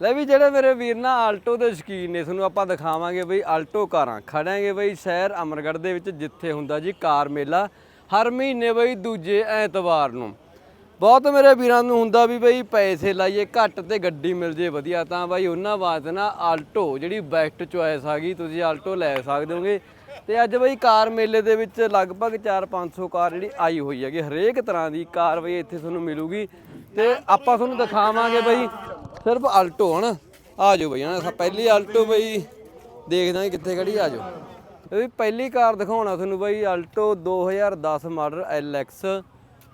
ਲੈ ਵੀ ਜਿਹੜੇ ਮੇਰੇ ਵੀਰ ਨਾ ਆਲਟੋ ਦੇ ਸ਼ਕੀਨ ਨੇ, ਤੁਹਾਨੂੰ ਆਪਾਂ ਦਿਖਾਵਾਂਗੇ ਬਈ ਆਲਟੋ ਕਾਰਾਂ। ਖੜਾਂਗੇ ਬਈ ਸ਼ਹਿਰ ਅਮਰਗੜ੍ਹ ਦੇ ਵਿੱਚ ਜਿੱਥੇ ਹੁੰਦਾ ਜੀ ਕਾਰ ਮੇਲਾ, ਹਰ ਮਹੀਨੇ ਬਈ ਦੂਜੇ ਐਤਵਾਰ ਨੂੰ। ਬਹੁਤ ਮੇਰੇ ਵੀਰਾਂ ਨੂੰ ਹੁੰਦਾ ਵੀ ਬਈ ਪੈਸੇ ਲਾਈਏ, ਘੱਟ ਤੇ ਗੱਡੀ ਮਿਲ ਜੇ ਵਧੀਆ, ਤਾਂ ਬਾਈ ਉਹਨਾਂ ਵਾਸਤੇ ਨਾ ਆਲਟੋ ਜਿਹੜੀ ਬੈਸਟ ਚੁਆਇਸ ਆ ਗਈ, ਤੁਸੀਂ ਆਲਟੋ ਲੈ ਸਕਦੇ ਹੋਗੇ। ਤੇ ਅੱਜ ਬਈ ਕਾਰ ਮੇਲੇ ਦੇ ਵਿੱਚ ਲਗਭਗ 4-500 ਕਾਰ ਜਿਹੜੀ ਆਈ ਹੋਈ ਹੈਗੀ, ਹਰੇਕ ਤਰ੍ਹਾਂ ਦੀ ਕਾਰ ਬਈ ਇੱਥੇ ਤੁਹਾਨੂੰ ਮਿਲੂਗੀ। ਤੇ ਆਪਾਂ ਤੁਹਾਨੂੰ ਦਿਖਾਵਾਂਗੇ ਬਈ ਸਿਰਫ ਆਲਟੋ ਹਣ ਆ ਜਾਓ ਬਈ, ਹਨਾ ਪਹਿਲੀ ਆਲਟੋ ਬਈ ਦੇਖਦੇ ਹਾਂ ਕਿੱਥੇ ਖੜੀ, ਆ ਜਾਓ। ਇਹ ਵੀ ਪਹਿਲੀ ਕਾਰ ਦਿਖਾਉਣਾ ਤੁਹਾਨੂੰ ਬਈ ਆਲਟੋ 2010 ਮਾਡਲ LX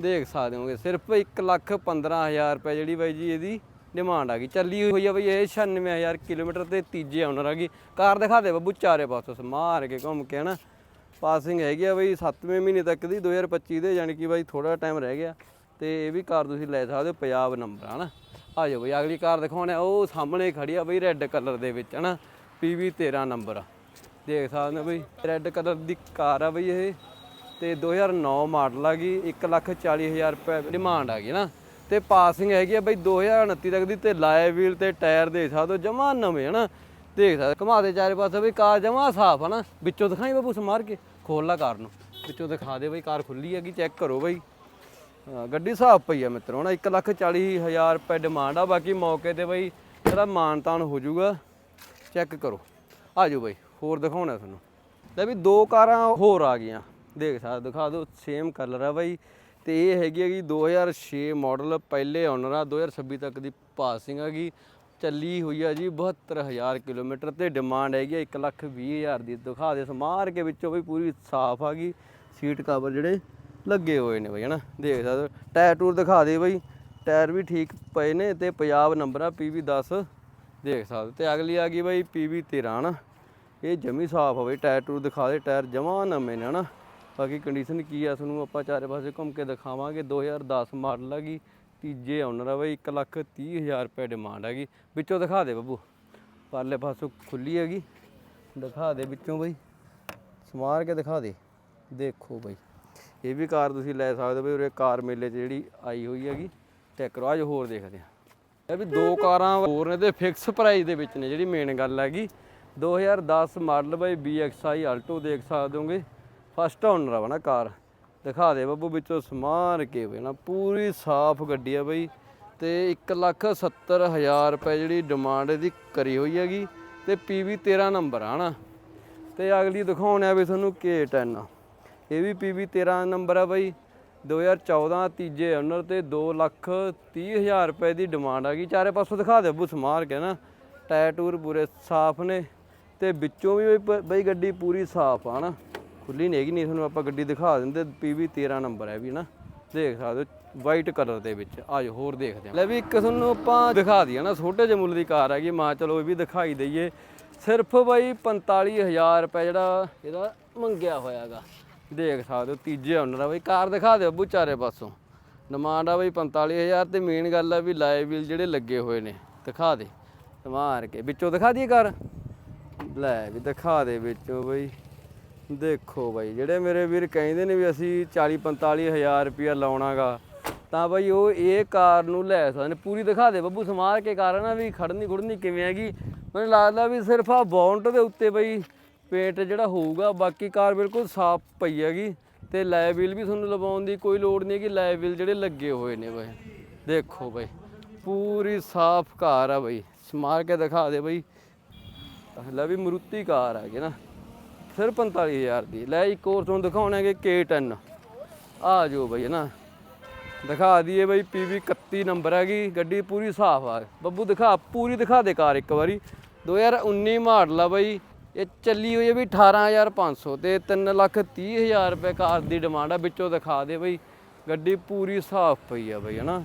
ਦੇਖ ਸਕਦੇ ਹੋਗੇ, ਸਿਰਫ 1 ਲੱਖ 15000 ਰੁਪਏ ਜਿਹੜੀ ਬਾਈ ਜੀ ਇਹਦੀ ਡਿਮਾਂਡ ਆ ਗਈ। ਚੱਲੀ ਹੋਈ ਆ ਬਈ ਇਹ 96000 ਕਿਲੋਮੀਟਰ ਤੇ ਤੀਜੇ ਓਨਰ ਆ ਗਈ। ਕਾਰ ਦਿਖਾ ਦੇ ਬੱਬੂ, ਚਾਰੇ ਪਾਸੋਂ ਸਮਾਰ ਕੇ ਘੁੰਮ ਕੇ, ਹਨਾ। ਪਾਸਿੰਗ ਹੈਗੀ ਆ ਬਈ 7ਵੇਂ ਮਹੀਨੇ ਤੱਕ ਦੀ 2025 ਦੇ, ਯਾਨੀ ਕਿ ਬਾਈ ਥੋੜਾ ਟਾਈਮ ਰਹਿ ਗਿਆ। ਤੇ ਇਹ ਵੀ ਕਾਰ ਤੁਸੀਂ ਲੈ ਸਕਦੇ ਹੋ, ਪੰਜਾਬ ਨੰਬਰ ਹਨਾ। ਆ ਜਾਓ ਬਈ, ਅਗਲੀ ਕਾਰ ਦਿਖਾਉਣੇ ਉਹ ਸਾਹਮਣੇ ਖੜੀ ਆ ਬਈ ਰੈੱਡ ਕਲਰ ਦੇ ਵਿੱਚ, ਹਨਾ? PV 13 number. ਆ ਦੇਖ ਸਕਦੇ ਹੋ ਬਈ ਰੈੱਡ ਕਲਰ ਦੀ ਕਾਰ ਆ ਬਈ ਇਹ। ਤੇ 2009 ਮਾਡਲ ਆ ਗਈ 140000 ਰੁਪਏ ਡਿਮਾਂਡ ਆ ਗਈ ਨਾ ਤੇ ਪਾਸਿੰਗ ਹੈਗੀ ਆ ਬਈ 2029 ਤੱਕ ਦੀ, ਤੇ ਲਾਏ ਵੀਲ ਤੇ ਟਾਇਰ ਦੇ ਸਕਦੇ ਹੋ, ਜਮਾ ਨਵੇਂ, ਹਨਾ? ਦੇਖ ਸਕਦੇ ਘੁਮਾ ਦੇ ਚਾਰੇ ਪਾਸੇ ਬਈ, ਕਾਰ ਜਮਾ ਸਾਫ਼, ਹਨਾ? ਵਿੱਚੋਂ ਦਿਖਾਈ ਬਾਬੂ ਸਮਾਰ ਕੇ? ਖੋਲ ਲਾ ਕਾਰ ਨੂੰ। ਵਿੱਚੋਂ ਦਿਖਾ ਦੇ ਬਈ, ਕਾਰ ਖੁੱਲੀ ਹੈਗੀ ਚੈੱਕ ਕਰੋ ਬਈ। ਹਾਂ, ਗੱਡੀ ਸਾਫ਼ ਪਈ ਆ ਮਿੱਤਰੋ ਨਾ 140000 ਰੁਪਏ ਡਿਮਾਂਡ ਆ ਬਾਕੀ ਮੌਕੇ ਤੇ ਬਈ ਇਹਦਾ ਮਾਨਤਾਨ ਹੋ ਜਾਊਗਾ। ਚੈੱਕ ਕਰੋ। ਆ ਜਾਓ ਬਈ ਹੋਰ ਦਿਖਾਉਣਾ ਤੁਹਾਨੂੰ। ਲੈ ਵੀ ਦੋ ਕਾਰਾਂ ਹੋਰ ਆ ਗਈਆਂ। ਦੇਖ ਸਕਦੇ ਦਿਖਾ ਦਿਓ ਸੇਮ ਕਲਰ ਆ ਬਾਈ। ਤੇ ਇਹ ਹੈਗੀ ਹੈਗੀ 2006 ਮਾਡਲ ਪਹਿਲੇ ਓਨਰ ਆ 2026 ਤੱਕ ਦੀ ਪਾਸਿੰਗ ਹੈਗੀ ਚੱਲੀ ਹੋਈ ਆ ਜੀ 72000 ਕਿਲੋਮੀਟਰ ਤੇ ਡਿਮਾਂਡ ਹੈਗੀ 120000 ਦੀ। ਦਿਖਾ ਦੇ ਸਮਾਰ ਕੇ ਵਿੱਚੋਂ ਵੀ ਪੂਰੀ ਸਾਫ਼ ਆ ਗਈ। ਸੀਟ ਕਵਰ ਜਿਹੜੇ ਲੱਗੇ ਹੋਏ ਨੇ ਬਈ, ਹਨਾ? ਦੇਖ ਸਕਦੇ ਹੋ। ਟਾਇਰ ਟੂਰ ਦਿਖਾ ਦੇ ਬਈ। ਟਾਇਰ ਵੀ ਠੀਕ ਪਏ ਨੇ ਤੇ ਪੰਜਾਬ ਨੰਬਰ ਆ PV 10 ਦੇਖ ਸਕਦੇ ਹੋ। ਤੇ ਅਗਲੀ ਆ ਗਈ ਬਈ PV 13 ਹਨਾ? ਇਹ ਜਮੀ ਸਾਫ਼ ਹੋਵੇ ਟਾਇਰ ਟੂਰ ਦਿਖਾ ਦੇ। ਟਾਇਰ ਜਮਾ ਨਵੇਂ ਨੇ, ਹਨਾ? ਬਾਕੀ ਕੰਡੀਸ਼ਨ ਕੀ ਆ, ਤੁਹਾਨੂੰ ਆਪਾਂ ਚਾਰੇ ਪਾਸੇ ਘੁੰਮ ਕੇ ਦਿਖਾਵਾਂਗੇ। 2010 ਮਾਡਲ ਹੈਗੀ ਤੀਜੇ ਓਨਰ ਆ ਬਈ 130000 ਰੁਪਏ ਡਿਮਾਂਡ ਹੈਗੀ ਵਿੱਚੋਂ ਦਿਖਾ ਦੇ ਬੱਬੂ। ਪਰਲੇ ਪਾਸੋਂ ਖੁੱਲੀ ਹੈਗੀ। ਦਿਖਾ ਦੇ ਵਿੱਚੋਂ ਬਈ। ਸਮਾਰ ਕੇ ਦਿਖਾ ਦੇ। ਦੇਖੋ ਬਈ। ਇਹ ਵੀ ਕਾਰ ਤੁਸੀਂ ਲੈ ਸਕਦੇ ਹੋ ਵੀ ਉਰੇ ਕਾਰ ਮੇਲੇ 'ਚ ਜਿਹੜੀ ਆਈ ਹੋਈ ਹੈਗੀ ਟੈਕਰੋ ਅੱਜ ਹੋਰ ਦੇਖਦੇ ਆ ਇਹ ਵੀ ਦੋ ਕਾਰਾਂ ਹੋਰ ਨੇ ਤੇ ਫਿਕਸ ਪ੍ਰਾਈਸ ਦੇ ਵਿੱਚ ਨੇ ਜਿਹੜੀ ਮੇਨ ਗੱਲ ਹੈਗੀ। 2010 ਮਾਡਲ ਬਾਈ BXI ਆਲਟੋ ਦੇਖ ਸਕਦੇ ਹੋਗੇ। ਫਸਟ ਓਨਰ ਆ ਵਾ ਨਾ ਕਾਰ। ਦਿਖਾ ਦੇ ਬੱਬੂ ਵਿੱਚੋਂ ਸਮਾਨ ਕੇ ਬਈ ਨਾ, ਪੂਰੀ ਸਾਫ਼ ਗੱਡੀ ਆ ਬਈ। ਤੇ 170000 ਰੁਪਏ ਜਿਹੜੀ ਡਿਮਾਂਡ ਇਹਦੀ ਕਰੀ ਹੋਈ ਹੈਗੀ। ਤੇ PV 13 ਨੰਬਰ ਆ ਨਾ। ਤੇ ਅਗਲੀ ਦਿਖਾਉਣਿਆ ਵੀ ਤੁਹਾਨੂੰ K10 ਇਹ ਵੀ PV 13 ਨੰਬਰ ਆ ਬਾਈ। 2014 ਤੀਜੇ ਓਨਰ ਤੇ 2 ਲੱਖ 30 ਹਜ਼ਾਰ ਰੁਪਏ ਦੀ ਡਿਮਾਂਡ ਆ ਗਈ। ਚਾਰੇ ਪਾਸੋਂ ਦਿਖਾ ਦੇ ਬੁੱਸ ਮਾਰ ਕੇ ਨਾ। ਟਾਇਰ ਟੂਰ ਪੂਰੇ ਸਾਫ਼ ਨੇ। ਤੇ ਵਿੱਚੋਂ ਵੀ ਬਈ- ਗੱਡੀ ਪੂਰੀ ਸਾਫ਼ ਆ ਨਾ। ਖੁੱਲੀ ਨਹੀਂ ਹੈਗੀ ਨਹੀਂ ਤੁਹਾਨੂੰ ਆਪਾਂ ਗੱਡੀ ਦਿਖਾ ਦਿੰਦੇ। PV 13 ਨੰਬਰ ਹੈ ਵੀ ਨਾ। ਦੇਖ ਸਕਦੇ ਹੋ ਵਾਈਟ ਕਲਰ ਦੇ ਵਿੱਚ। ਆਜੋ, ਹੋਰ ਦੇਖਦੇ ਹਾਂ। ਲੈ ਵੀ ਇੱਕ ਤੁਹਾਨੂੰ ਆਪਾਂ ਦਿਖਾ ਦਈਏ ਨਾ। ਛੋਟੇ ਜਿਹੇ ਮੁੱਲ ਦੀ ਕਾਰ ਹੈਗੀ। ਮਾਂ ਚਲੋ ਇਹ ਵੀ ਦਿਖਾਈ ਦਈਏ। ਸਿਰਫ ਬਾਈ 45000 ਰੁਪਏ ਜਿਹੜਾ ਇਹਦਾ ਮੰਗਿਆ ਹੋਇਆਗਾ। ਦੇਖ ਸਕਦੇ ਹੋ, ਤੀਜੇ ਓਨਰ ਆ ਬਈ। ਕਾਰ ਦਿਖਾ ਦਿਓ ਅੱਬੂ, ਚਾਰੇ ਪਾਸੋਂ। ਡਿਮਾਂਡ ਆ ਬਈ 45000 ਤੇ ਮੇਨ ਗੱਲ ਆ ਵੀ ਲਾਈਵ ਵੀਲ ਜਿਹੜੇ ਲੱਗੇ ਹੋਏ ਨੇ। ਦਿਖਾ ਦੇ ਮਾਰ ਕੇ। ਵਿੱਚੋਂ ਦਿਖਾ ਦਈਏ ਕਾਰ? ਲੈ ਵੀ ਦਿਖਾ ਦੇ ਵਿੱਚੋਂ ਬਈ। ਦੇਖੋ ਬਾਈ, ਜਿਹੜੇ ਮੇਰੇ ਵੀਰ ਕਹਿੰਦੇ ਨੇ ਵੀ ਅਸੀਂ 40 45000 ਰੁਪਇਆ ਲਾਉਣਾਗਾ, ਤਾਂ ਬਾਈ ਉਹ ਇਹ ਕਾਰ ਨੂੰ ਲੈ ਸਕਦੇ ਨੇ। ਪੂਰੀ ਦਿਖਾ ਦੇ ਬੱਬੂ, ਸਮਾਰ ਕੇ ਕਾਰ ਨਾ ਵੀ ਖੜਨੀ ਖੁੜਨੀ ਕਿਵੇਂ ਹੈਗੀ। ਮੈਨੂੰ ਲੱਗਦਾ ਵੀ ਸਿਰਫ ਆ ਬੌਂਟ ਦੇ ਉੱਤੇ ਬਈ ਪੇਂਟ ਜਿਹੜਾ ਹੋਊਗਾ, ਬਾਕੀ ਕਾਰ ਬਿਲਕੁਲ ਸਾਫ਼ ਪਈ ਹੈਗੀ ਤੇ ਲੈ ਵੀਲ ਵੀ ਤੁਹਾਨੂੰ ਲਵਾਉਣ ਦੀ ਕੋਈ ਲੋੜ ਨਹੀਂ ਹੈਗੀ, ਲੈ ਵੀਲ ਜਿਹੜੇ ਲੱਗੇ ਹੋਏ ਨੇ ਬਈ। ਦੇਖੋ ਬਾਈ, ਪੂਰੀ ਸਾਫ਼ ਕਾਰ ਆ ਬਾਈ। ਸਮਾਰ ਕੇ ਦਿਖਾ ਦੇ ਬਾਈ। ਲੈ ਵੀ ਮਰੂਤੀ ਕਾਰ ਹੈਗੀ ਨਾ ਸਿਰਫ 45000 ਦੀ। ਲੈ ਇੱਕ ਹੋਰ ਤੁਹਾਨੂੰ ਦਿਖਾਉਣਾ ਹੈ ਕਿ K10 ਆ ਜੋ ਬਈ ਨਾ। ਦਿਖਾ ਦਈਏ ਬਈ PV 31 ਨੰਬਰ ਹੈਗੀ, ਗੱਡੀ ਪੂਰੀ ਸਾਫ਼ ਆ। ਬੱਬੂ ਦਿਖਾ, ਪੂਰੀ ਦਿਖਾ ਦੇ ਕਾਰ ਇੱਕ ਵਾਰੀ। 2019 ਮਾਡਲ ਆ ਬਾਈ। ਇਹ ਚੱਲੀ ਹੋਈ ਹੈ ਵੀ 18500 ਤੇ 330000 ਰੁਪਏ ਕਾਰ ਦੀ ਡਿਮਾਂਡ ਆ, ਵਿੱਚੋਂ ਦਿਖਾ ਦੇ ਬਈ, ਗੱਡੀ ਪੂਰੀ ਸਾਫ਼ ਪਈ ਆ ਬਈ, ਹਨਾ?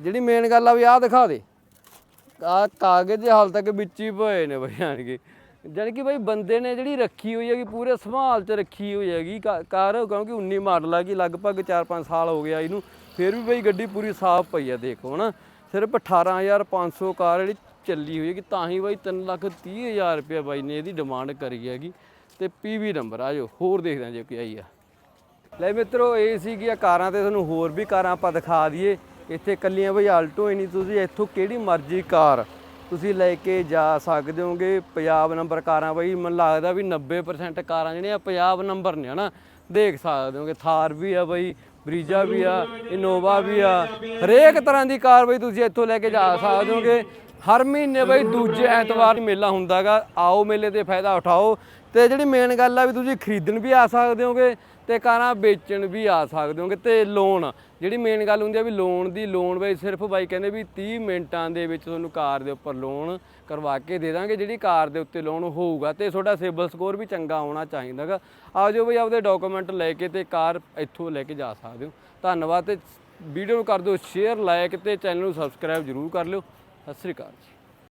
ਜਿਹੜੀ ਮੇਨ ਗੱਲ ਆ ਵੀ ਆਹ ਦਿਖਾ ਦੇ। ਆ ਕਾਗਜ਼ ਹਾਲ ਤੱਕ ਵਿੱਚ ਹੀ ਪਏ ਨੇ ਬਈ ਆਣ ਕੇ। ਜਾਣੀ ਕਿ ਬਈ ਬੰਦੇ ਨੇ ਜਿਹੜੀ ਰੱਖੀ ਹੋਈ ਹੈਗੀ, ਪੂਰੇ ਸੰਭਾਲ ਚ ਰੱਖੀ ਹੋਈ ਹੈਗੀ, ਕਾ- ਕਾਰ, ਕਿਉਂਕਿ 19 ਮਾਡਲ ਆ ਕਿ ਲਗਭਗ 4-5 ਸਾਲ ਹੋ ਗਿਆ ਇਹਨੂੰ, ਫਿਰ ਵੀ ਬਈ ਗੱਡੀ ਪੂਰੀ ਸਾਫ਼ ਪਈ ਆ, ਦੇਖੋ, ਹਨਾ? ਸਿਰਫ 18500 ਕਾਰ ਜਿਹੜੀ ਚੱਲੀ ਹੋਈ ਹੈ ਕਿ ਤਾਂ ਹੀ ਬਾਈ 3 ਲੱਖ 30 ਹਜ਼ਾਰ ਰੁਪਏ ਬਾਈ ਨੇ ਇਹਦੀ ਡਿਮਾਂਡ ਕਰੀ ਹੈਗੀ। ਤੇ ਪੀਵੀ ਨੰਬਰ ਆ ਜੋ ਹੋਰ ਦੇਖਦੇ ਹਾਂ ਜੇ ਕੋਈ ਆਈ ਆ। ਲੈ ਮਿੱਤਰੋ, ਇਹ ਸੀਗੀਆਂ ਕਾਰਾਂ ਤੇ ਤੁਹਾਨੂੰ ਹੋਰ ਵੀ ਕਾਰਾਂ ਆਪਾਂ ਦਿਖਾ ਦਈਏ। ਇੱਥੇ ਕੱਲੀਆਂ ਬਈ ਆਲਟੋ ਹੀ ਨਹੀਂ, ਤੁਸੀਂ ਇੱਥੋਂ ਕਿਹੜੀ ਮਰਜ਼ੀ ਕਾਰ ਤੁਸੀਂ ਲੈ ਕੇ ਜਾ ਸਕਦੇ ਹੋਗੇ। ਪੰਜਾਬ ਨੰਬਰ ਕਾਰਾਂ ਬਈ, ਮੈਨੂੰ ਲੱਗਦਾ ਵੀ 90% ਕਾਰਾਂ ਜਿਹੜੀਆਂ ਪੰਜਾਬ ਨੰਬਰ ਨੇ, ਹਨਾ? ਦੇਖ ਸਕਦੇ ਹੋਗੇ, ਥਾਰ ਵੀ ਆ ਬਈ, ਬਰੀਜਾ ਵੀ ਆ, ਇਨੋਵਾ ਵੀ ਆ। ਹਰੇਕ ਤਰ੍ਹਾਂ ਦੀ ਕਾਰ ਬਈ ਤੁਸੀਂ ਇੱਥੋਂ ਲੈ ਕੇ ਜਾ ਸਕਦੇ ਹੋਗੇ। ਹਰ ਮਹੀਨੇ ਬਈ ਦੂਜੇ ਐਤਵਾਰ ਨੂੰ ਮੇਲਾ ਹੁੰਦਾਗਾ, ਆਓ ਮੇਲੇ ਤੇ ਫਾਇਦਾ ਉਠਾਓ। ਤੇ ਜਿਹੜੀ ਮੇਨ ਗੱਲ ਆ ਵੀ ਤੁਸੀਂ ਖਰੀਦਣ ਵੀ ਆ ਸਕਦੇ ਹੋਗੇ ਤੇ ਕਾਰਾਂ ਵੇਚਣ ਵੀ ਆ ਸਕਦੇ ਹੋਗੇ ਤੇ ਲੋਨ ਜਿਹੜੀ ਮੇਨ ਗੱਲ ਹੁੰਦੀ ਆ ਵੀ ਲੋਨ ਦੀ ਲੋਨ ਬਈ ਸਿਰਫ ਬਾਈ ਕਹਿੰਦੇ ਵੀ 30 ਮਿੰਟਾਂ ਦੇ ਵਿੱਚ ਤੁਹਾਨੂੰ ਕਾਰ ਦੇ ਉੱਪਰ ਲੋਨ ਕਰਵਾ ਕੇ ਦੇ ਦਾਂਗੇ, ਜਿਹੜੀ ਕਾਰ ਦੇ ਉੱਤੇ ਲੋਨ ਹੋਊਗਾ ਤੇ ਤੁਹਾਡਾ ਸਿਬਲ ਸਕੋਰ ਵੀ ਚੰਗਾ ਹੋਣਾ ਚਾਹੀਦਾਗਾ। ਆ ਜਾਓ ਬਈ ਆਪਦੇ ਡਾਕੂਮੈਂਟ ਲੈ ਕੇ ਤੇ ਕਾਰ ਇੱਥੋਂ ਲੈ ਕੇ ਜਾ ਸਕਦੇ ਹੋ। ਧੰਨਵਾਦ ਤੇ ਵੀਡੀਓ ਨੂੰ ਕਰ ਦਿਓ ਸ਼ੇਅਰ ਲਾਇਕ ਤੇ ਚੈਨਲ ਨੂੰ ਸਬਸਕ੍ਰਾਈਬ ਜਰੂਰ ਕਰ ਲਿਓ। ਸਤਿ ਸ੍ਰੀ ਅਕਾਲ ਜੀ।